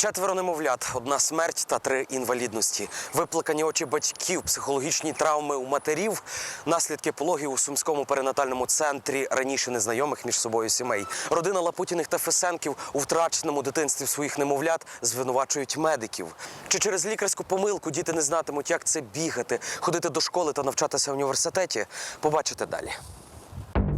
Четверо немовлят, одна смерть та три інвалідності. Виплакані очі батьків, психологічні травми у матерів, наслідки пологів у сумському перинатальному центрі раніше незнайомих між собою сімей. Родина Лапутіних та Фесенків у втраченому дитинстві своїх немовлят звинувачують медиків. Чи через лікарську помилку діти не знатимуть, як це бігати, ходити до школи та навчатися в університеті? Побачите далі.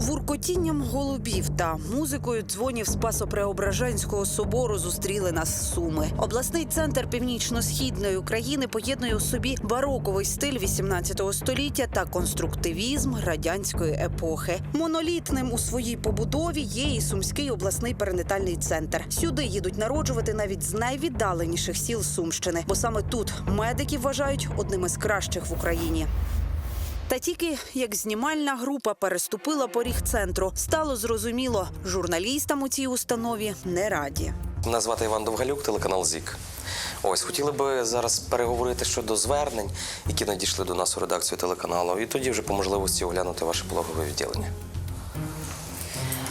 Вуркотінням голубів та музикою дзвонів Спасо-Преображенського собору зустріли нас суми. Обласний центр північно-східної України поєднує у собі бароковий стиль 18 століття та конструктивізм радянської епохи. Монолітним у своїй побудові є і сумський обласний перинатальний центр. Сюди їдуть народжувати навіть з найвіддаленіших сіл Сумщини, бо саме тут медики вважають одним із кращих в Україні. Та тільки як знімальна група переступила поріг центру, стало зрозуміло, журналістам у цій установі не раді. Мене звати Іван Довгалюк, телеканал ЗІК. Ось хотіли би зараз переговорити щодо звернень, які надійшли до нас у редакцію телеканалу, і тоді вже по можливості оглянути ваше пологове відділення.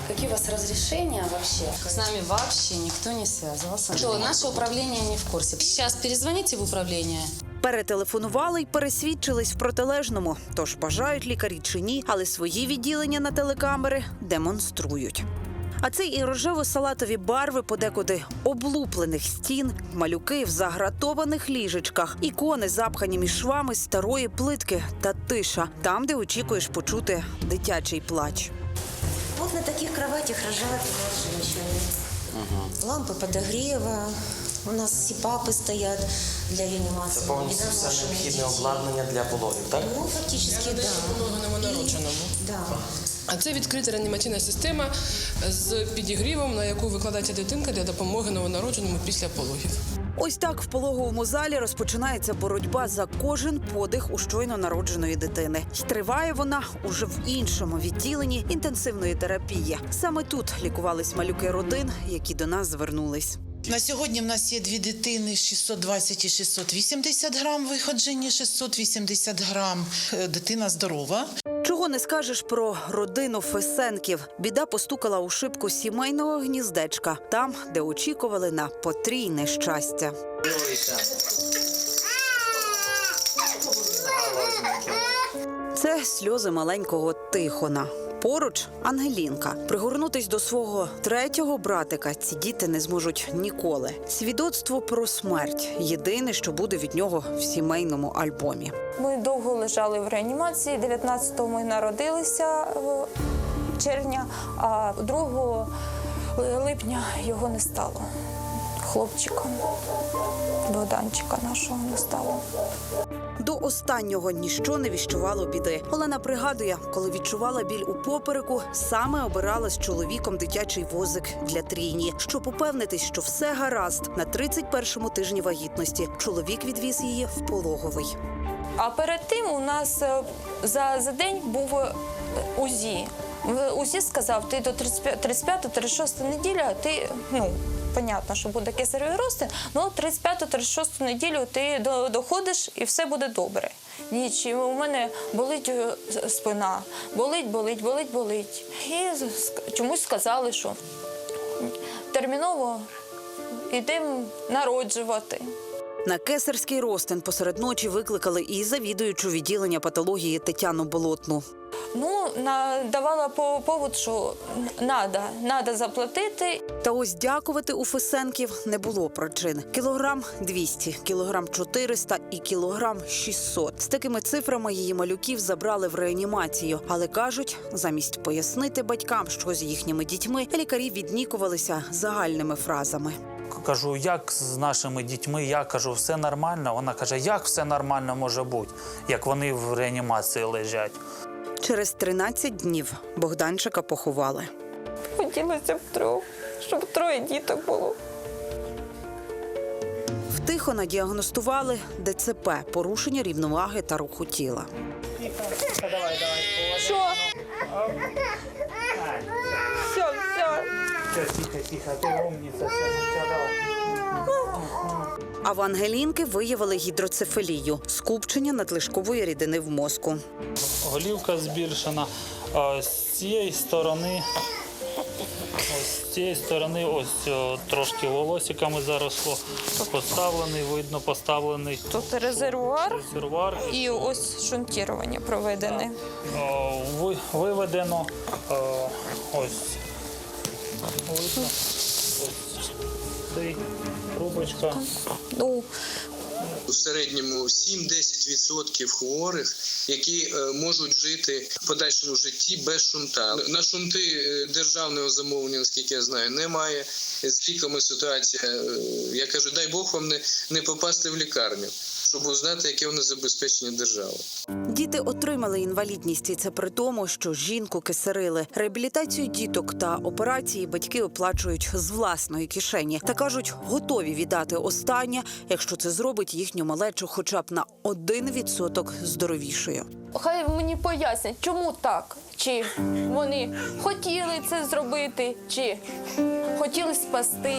Какие у вас разрешения вообще? С нами вообще никто не связывался. Что, наше управление не в курсе. Сейчас перезвоните в управление. Перетелефонували й пересвідчились в протилежному. Тож бажають лікарі чи ні, але свої відділення на телекамери демонструють. А це і рожево-салатові барви подекуди облуплених стін, малюки в загратованих ліжечках, ікони запхані між швами старої плитки та тиша, там, де очікуєш почути дитячий плач. Вот на таких кроватях рожают нас женщины. Лампы подогрева, у нас сипапы стоят для реанимации. недоношенные дети. для пологів, так? Ну, фактически, да. новонародженому. Да. А це відкрита реанімаційна система з підігрівом, на яку викладається дитинка для допомоги новонародженому після пологів. Ось так в пологовому залі розпочинається боротьба за кожен подих у щойно народженої дитини. І триває вона уже в іншому відділенні інтенсивної терапії. Саме тут лікувались малюки родин, які до нас звернулись. На сьогодні в нас є дві дитини 620 і 680 грам виходження, 680 грам. Е, Дитина здорова. Чого не скажеш про родину Фесенків? Біда постукала у шибку сімейного гніздечка, там, де очікували на потрійне щастя. Це сльози маленького Тихона. Поруч Ангелінка. Пригорнутись до свого третього братика ці діти не зможуть ніколи. Свідоцтво про смерть єдине, що буде від нього в сімейному альбомі. Ми довго лежали в реанімації. 19-го ми народилися червня, а 2 липня його не стало. Хлопчика, Богданчика нашого не стало. До останнього ніщо не віщувало біди. Олена пригадує, коли відчувала біль у попереку, саме обирала з чоловіком дитячий возик для трійні, щоб упевнитись, що все гаразд. На 31-му тижні вагітності чоловік відвіз її в пологовий. А перед тим у нас е, за, за день був е, УЗІ. УЗІ сказав, ти до 35-36 неділя, ти, ну, понятно, що буде кесаревий розтин, але 35-36 неділю ти до- доходиш і все буде добре. Ніч, і у мене болить е, спина, болить, болить, болить, болить. І чомусь сказали, що терміново йдемо народжувати. На кесарський розтин посеред ночі викликали і завідуючу відділення патології Тетяну Болотну. Ну, давала по повод, що надо, надо заплатити. Та ось дякувати у Фесенків не було причин. Кілограм 200, кілограм 400 і кілограм 600. З такими цифрами її малюків забрали в реанімацію. Але кажуть, замість пояснити батькам, що з їхніми дітьми, лікарі віднікувалися загальними фразами. Кажу, як з нашими дітьми? Я кажу, все нормально. Вона каже, як все нормально може бути, як вони в реанімації лежать. Через 13 днів Богданчика поховали. Хотілося б трьох, щоб троє діток було. В Тихона діагностували ДЦП порушення рівноваги та руху тіла. Що? Все, все. Тихо, тихо, ти умниця, А в Ангелінки виявили гідроцефалію скупчення надлишкової рідини в мозку. Голівка збільшена. А з цієї сторони ось з цієї сторони ось о, трошки волосиками заросло. Поставлений, видно, поставлений Тут резервуар резервуар. і ось шунтірування проведене. О, ви- виведено о, ось Ну, У середньому 7-10% хворих, які е, можуть жити в подальшому житті без шунта. На шунти е, державного замовлення, наскільки я знаю, немає. З ліками ситуація. е, Я кажу, дай Бог вам не, не попасти в лікарню, щоб узнати, яке воно забезпечення держави. Діти отримали інвалідність, і це при тому, що жінку кисарили. Реабілітацію діток та операції батьки оплачують з власної кишені та кажуть, готові віддати останнє, якщо це зробить їхню малечу, хоча б на 1% здоровішою. хай мені пояснять, чому так? Чи вони хотіли це зробити, чи хотіли спасти.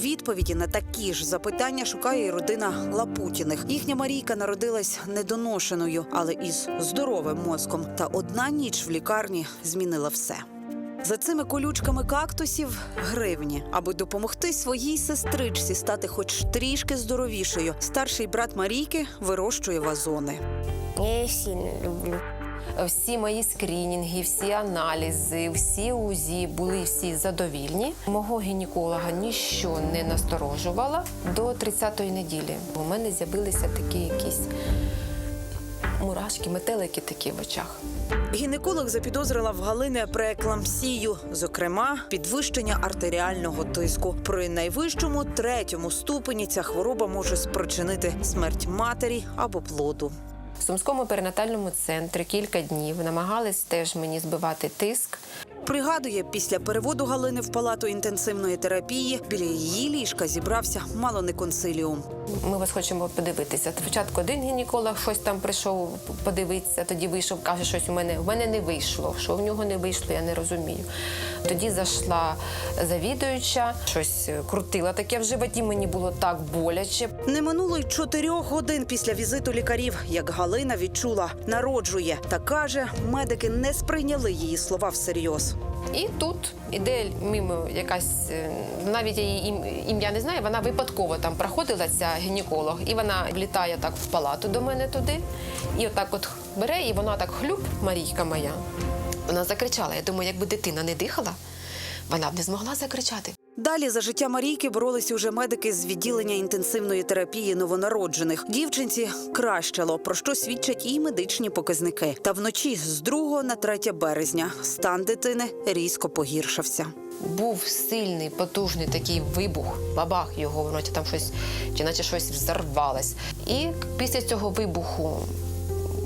Відповіді на такі ж запитання шукає і родина Лапутіних. Їхня Марійка народилась недоношеною, але із здоровим мозком. Та одна ніч в лікарні змінила все. За цими колючками кактусів гривні, аби допомогти своїй сестричці стати хоч трішки здоровішою. Старший брат Марійки вирощує вазони. Я сильно люблю. Всі мої скринінги, всі аналізи, всі УЗІ були всі задовільні. Мого гінеколога ніщо не насторожувало до 30-ї неділі. У мене з'явилися такі якісь мурашки, метелики такі в очах. Гінеколог запідозрила в Галини прееклампсію, зокрема, підвищення артеріального тиску. При найвищому третьому ступені ця хвороба може спричинити смерть матері або плоду. В Сумському перинатальному центрі кілька днів намагались теж мені збивати тиск. Пригадує, після переводу Галини в палату інтенсивної терапії біля її ліжка зібрався мало не консиліум. Ми вас хочемо подивитися. Спочатку один гінеколог щось там прийшов подивитися, тоді вийшов, каже, щось у мене в мене не вийшло. Що в нього не вийшло, я не розумію. Тоді зайшла завідуюча, щось крутила таке в животі. Мені було так боляче. Не минуло й чотирьох годин після візиту лікарів, як Галина відчула, народжує та каже, медики не сприйняли її слова всерйоз. І тут іде мимо якась, е, навіть її ім- ім'я не знаю, вона випадково там проходила ця гінеколог, і вона влітає так в палату до мене туди, і отак от бере, і вона так хлюп, Марійка моя. Вона закричала. Я думаю, якби дитина не дихала, вона б не змогла закричати. Далі за життя Марійки боролися уже медики з відділення інтенсивної терапії новонароджених. Дівчинці кращало, про що свідчать і медичні показники. Та вночі з 2 на 3 березня стан дитини різко погіршився. Був сильний, потужний такий вибух, бабах його, чи там щось, чи наче щось взорвалось. І після цього вибуху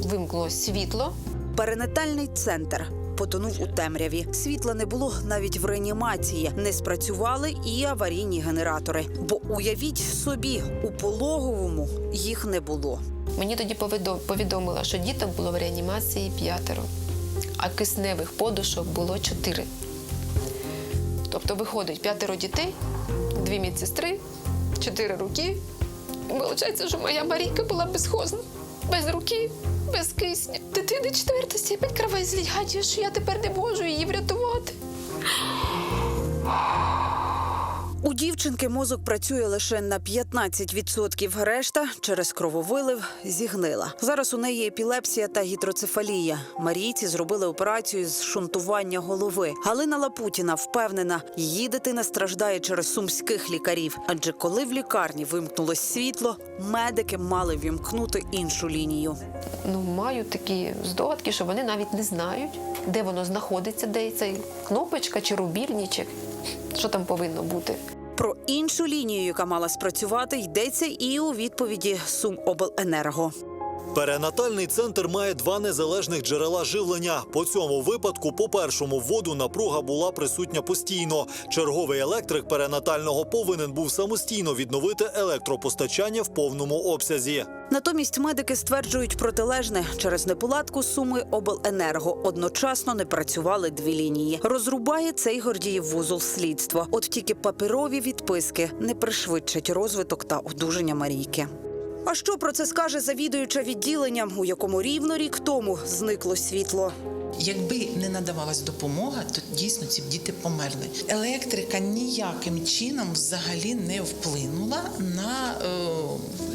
вимкнуло світло. Перинатальний центр. Потонув у темряві. Світла не було навіть в реанімації. Не спрацювали і аварійні генератори. Бо уявіть собі, у пологовому їх не було. Мені тоді повідомила, що діток було в реанімації п'ятеро, а кисневих подушок було чотири. Тобто виходить п'ятеро дітей, дві медсестри, чотири руки. Виходить, що моя Марійка була безхозна, без руки, без кисня. Дитини четверта степень кровоізлияння, що я тепер не можу її врятувати. У дівчинки мозок працює лише на 15%. Решта через крововилив зігнила. Зараз у неї епілепсія та гідроцефалія. Марійці зробили операцію з шунтування голови. Галина Лапутіна впевнена, її дитина страждає через сумських лікарів. Адже коли в лікарні вимкнулось світло, медики мали вімкнути іншу лінію. Ну, маю такі здогадки, що вони навіть не знають, де воно знаходиться, де цей кнопочка чи рубільничок, що там повинно бути. Про іншу лінію, яка мала спрацювати, йдеться і у відповіді Сумобленерго. Перинатальний центр має два незалежних джерела живлення. По цьому випадку, по першому вводу напруга була присутня постійно. Черговий електрик перинатального повинен був самостійно відновити електропостачання в повному обсязі. Натомість медики стверджують протилежне через неполадку суми обленерго одночасно не працювали дві лінії. Розрубає цей Гордіїв вузол слідства. От тільки паперові відписки не пришвидшать розвиток та одужання Марійки. А що про це скаже завідуюча відділенням, у якому рівно рік тому зникло світло? Якби не надавалась допомога, то дійсно ці б діти померли. Електрика ніяким чином взагалі не вплинула на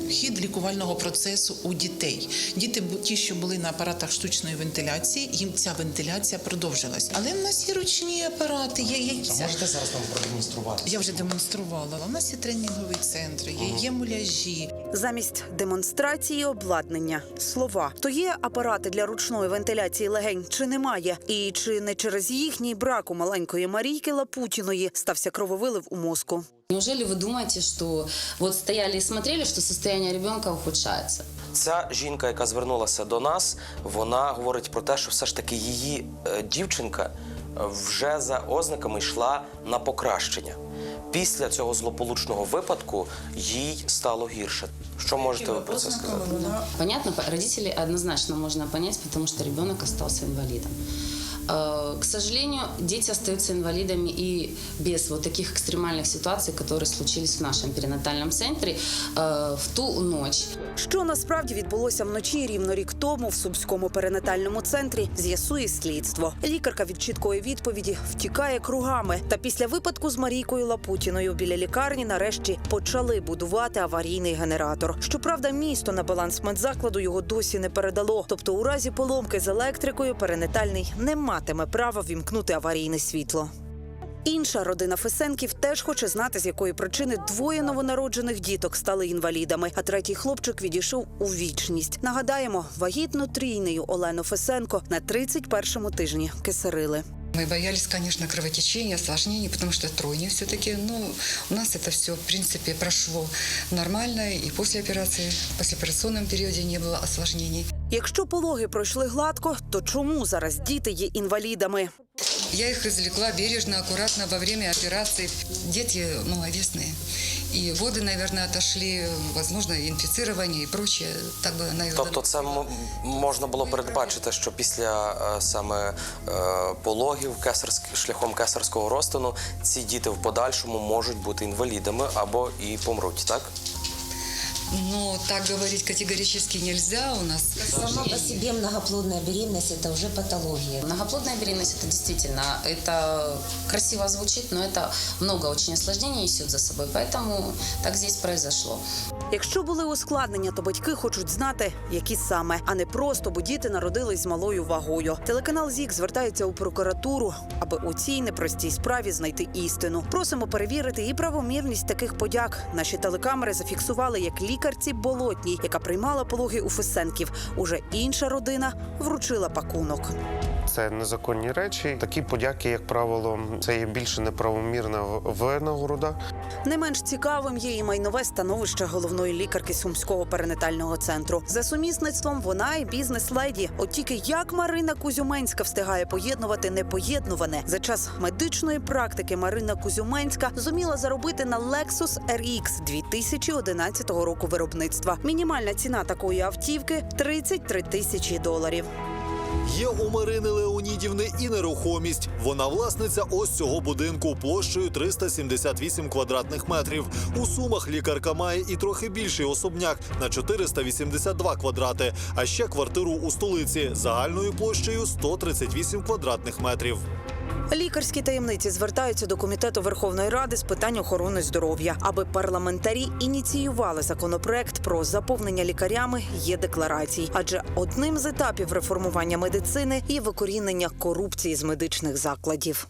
е, хід лікувального процесу у дітей. Діти, ті, що були на апаратах штучної вентиляції, їм ця вентиляція продовжилась. Але в нас є ручні апарати, є, є ця- зараз нам продемонструвати? я вже демонструвала. У нас є тренінговий центр, є, є муляжі. Замість демонстрації обладнання слова. То є апарати для ручної вентиляції легень чи немає? І чи не через їхній брак у маленької Марійки Лапутіної стався крововилив у мозку? Неужели вы думаете, что вот стояли и смотрели, что состояние ребенка ухудшается? Ця жінка, яка звернулася до нас, вона говорить про те, що все ж таки її е, дівчинка вже за ознаками йшла на покращення. Після цього злополучного випадку їй стало гірше. Що можете ви про це сказати? Понятно, по- родителей однозначно можна понять, тому що ребенок остался инвалидом. Э, К сожалению, дети остаются инвалидами и без вот таких экстремальных ситуаций, которые случились в нашем перинатальном центре э, в ту ночь. Що насправді відбулося вночі рівно рік тому в сумському перинатальному центрі, з'ясує слідство. Лікарка від чіткої відповіді втікає кругами. Та після випадку з Марійкою Лапутіною біля лікарні нарешті почали будувати аварійний генератор. Щоправда, місто на баланс медзакладу його досі не передало. Тобто, у разі поломки з електрикою перинатальний не матиме права вімкнути аварійне світло. Інша родина Фесенків теж хоче знати, з якої причини двоє новонароджених діток стали інвалідами, а третій хлопчик відійшов у вічність. Нагадаємо, вагітну трійнею Олену Фесенко на 31-му тижні кисарили. Мы боялись, конечно, кровотечения, осложнений, потому что тройня все-таки. Ну, у нас это все, в принципе, прошло нормально. И после операции, в послеоперационном периоде не было осложнений. Якщо пологи пройшли гладко, то чому зараз діти є інвалідами? Я их извлекла бережно, аккуратно во время операции. Дети маловесные. И воды, наверное, отошли, возможно, инфицирование и прочее. Так бы, наверное, Тобто, це м- можна було передбачити, що після е, саме е, пологів кесарськ- шляхом кесарського розтину ці діти в подальшому можуть бути інвалідами або і помруть, так? Но так говорить категорически нельзя у нас. Сама по себе многоплодная беременность – это уже патология. Многоплодная беременность это действительно это красиво звучит, но это много очень осложнений несет за собой, поэтому так здесь произошло. Якщо були ускладнення, то батьки хочуть знати, які саме, а не просто, бо діти народились з малою вагою. Телеканал ЗІК звертається у прокуратуру, аби у цій непростій справі знайти істину. Просимо перевірити і правомірність таких подяк. Наші телекамери зафіксували, як лікарці болотній, яка приймала пологи у Фесенків. Уже інша родина вручила пакунок. Це незаконні речі. Такі подяки, як правило, це є більше неправомірна винагорода. Не менш цікавим є і майнове становище головної лікарки сумського перинатального центру. За сумісництвом вона і бізнес-леді. От тільки як Марина Кузюменська встигає поєднувати непоєднуване за час медичної практики. Марина Кузюменська зуміла заробити на Lexus RX 2011 року виробництва. Мінімальна ціна такої автівки 33 тисячі доларів. Є у Марини Леонідівни і нерухомість. Вона власниця ось цього будинку площею 378 квадратних метрів. У сумах лікарка має і трохи більший особняк на 482 квадрати, а ще квартиру у столиці загальною площею 138 квадратних метрів. Лікарські таємниці звертаються до комітету Верховної Ради з питань охорони здоров'я, аби парламентарі ініціювали законопроект про заповнення лікарями є декларацій. Адже одним з етапів реформування медицини є викорінення корупції з медичних закладів.